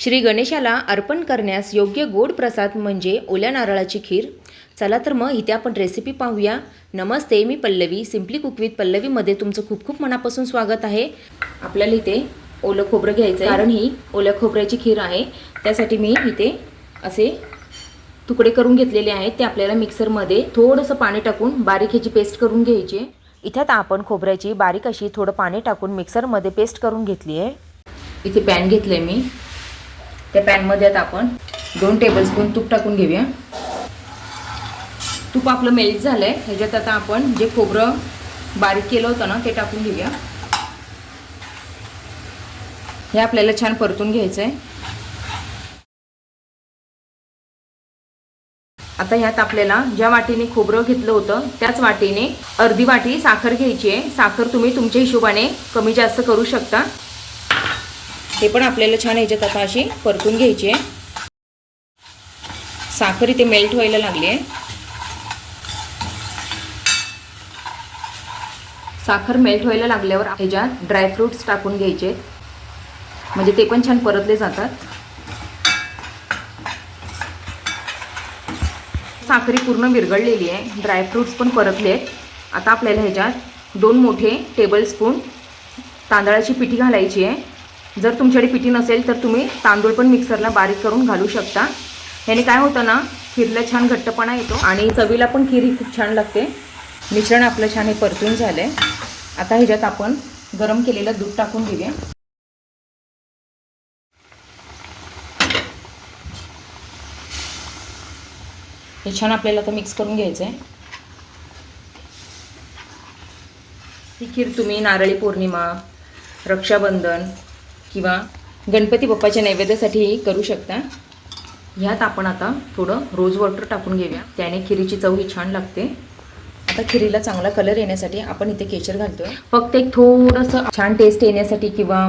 श्री गणेशाला अर्पण करण्यास योग्य गोड प्रसाद म्हणजे ओल्या नारळाची खीर. चला तर मग इथे आपण रेसिपी पाहूया. नमस्ते मी पल्लवी सिम्पली कुक विथ पल्लवीमध्ये तुमचं खूप खूप मनापासून स्वागत आहे. आपल्याला इथे ओलं खोबरं घ्यायचं आहे कारण ही ओल्या खोबऱ्याची खीर आहे. त्यासाठी मी इथे असे तुकडे करून घेतलेले आहेत. ते आपल्याला मिक्सरमध्ये थोडंसं पाणी टाकून बारीक ह्याची पेस्ट करून घ्यायची. इथे आता आपण खोबऱ्याची बारीक अशी थोडं पाणी टाकून मिक्सरमध्ये पेस्ट करून घेतली आहे. इथे पॅन घेतलं आहे मी. त्या पॅनमध्ये आता आपण दोन टेबलस्पून तूप टाकून घेऊया. तूप आपलं मेल्ट झालं आहे ह्याच्यात आता आपण जे खोबरं बारीक केलं होतं ना ते टाकून घेऊया. हे आपल्याला छान परतून घ्यायचं आहे आता ह्यात आपल्याला ज्या वाटीने खोबरं घेतलं होतं त्याच वाटीने अर्धी वाटी साखर घ्यायची आहे. साखर तुम्ही तुमच्या हिशोबाने कमी जास्त करू शकता. ते पण आपल्याला छान ह्याच्यात आता अशी परतून घ्यायची आहे. साखर इथे मेल्ट व्हायला लागली आहे. साखर मेल्ट व्हायला लागल्यावर ह्याच्यात ड्रायफ्रूट्स टाकून घ्यायचे. म्हणजे ते पण छान परतले जातात. साखरी पूर्ण विरघळलेली आहे. ड्रायफ्रूट्स पण परतले आहेत. आता आपल्याला ह्याच्यात दोन मोठे टेबलस्पून तांदळाची पिठी घालायची आहे. जर तुमच्याकडे पिठी नसेल तर तुम्ही तांदूळ पण मिक्सरला बारीक करून घालू शकता. ह्याने काय होतं ना खीरला छान घट्टपणा येतो आणि चवीला पण खीर ही खूप छान लागते. मिश्रण आपलं छान हे परतून झालं आहे आता ह्याच्यात आपण गरम केलेलं दूध टाकून घेऊया. हे छान आपल्याला आता मिक्स करून घ्यायचं आहे ही खीर तुम्ही नारळी पौर्णिमा रक्षाबंधन किंवा गणपती बाप्पाच्या नैवेद्यासाठीही करू शकता. ह्यात आपण आता थोडं रोज वॉटर टाकून घेऊया. त्याने खिरीची चव ही छान लागते. आता खिरीला चांगला कलर येण्यासाठी आपण इथे केशर आहे फक्त एक थोडंसं छान टेस्ट येण्यासाठी किंवा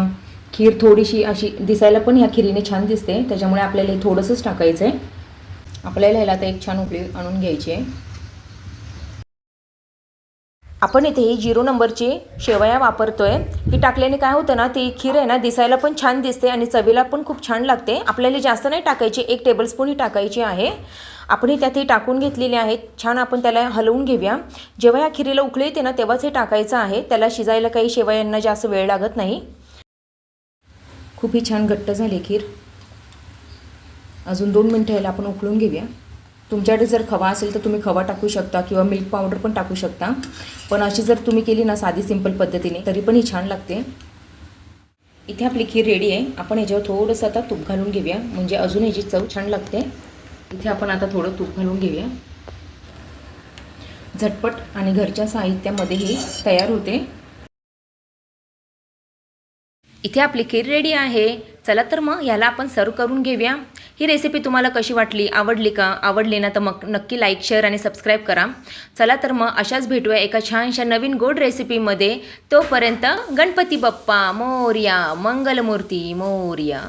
खीर थोडीशी अशी दिसायला पण ह्या खिरीने छान दिसते. त्याच्यामुळे आपल्याला हे थोडंसंच टाकायचं आहे आपल्याला ह्याला आता एक छान उकळी आणून घ्यायची आहे. आपण इथे ही झिरो नंबरची शेवया वापरतो आहे ही टाकल्याने काय होतं ना ती खीर आहे ना दिसायला पण छान दिसते आणि चवीला पण खूप छान लागते. आपल्याला जास्त नाही टाकायची एक टेबलस्पून ही टाकायची आहे. आपण ही त्यात ही टाकून घेतलेली आहेत छान आपण त्याला हलवून घेऊया. जेव्हा ह्या खिरीला उकळी येते ना तेव्हाच हे टाकायचं आहे. त्याला शिजायला काही शेवयांना जास्त वेळ लागत नाही. खूप ही छान घट्ट झाली खीर. अजून दोन मिनटं ह्याला आपण उकळून घेऊया. तुमच्याकडे जर खवा असेल तर तुम्ही खवा टाकू शकता किंवा मिल्क पावडर पण टाकू शकता. पण अशी जर तुम्ही केली ना साधी सिंपल पद्धतीने तरी पण ही छान लागते. इथे आपली खीर रेडी आहे. आपण ह्याच्यावर थोडंसं आता तूप घालून घेऊया. म्हणजे अजून ह्याची चव छान लागते. इथे आपण आता थोडं तूप घालून घेऊया. झटपट आणि घरच्या साहित्यामध्ये ही तयार होते. इथे आपली खीर रेडी आहे. चला तर मग ह्याला आपण सर्व करून घेऊया. ही रेसिपी तुम्हाला कशी वाटली? आवडली का? आवडली ना तर मग नक्की लाईक शेअर आणि सबस्क्राईब करा. चला तर मग अशाच भेटूया एका छानशा नवीन गोड रेसिपीमध्ये तोपर्यंत गणपती बाप्पा मोर्या मंगलमूर्ती मोर्या.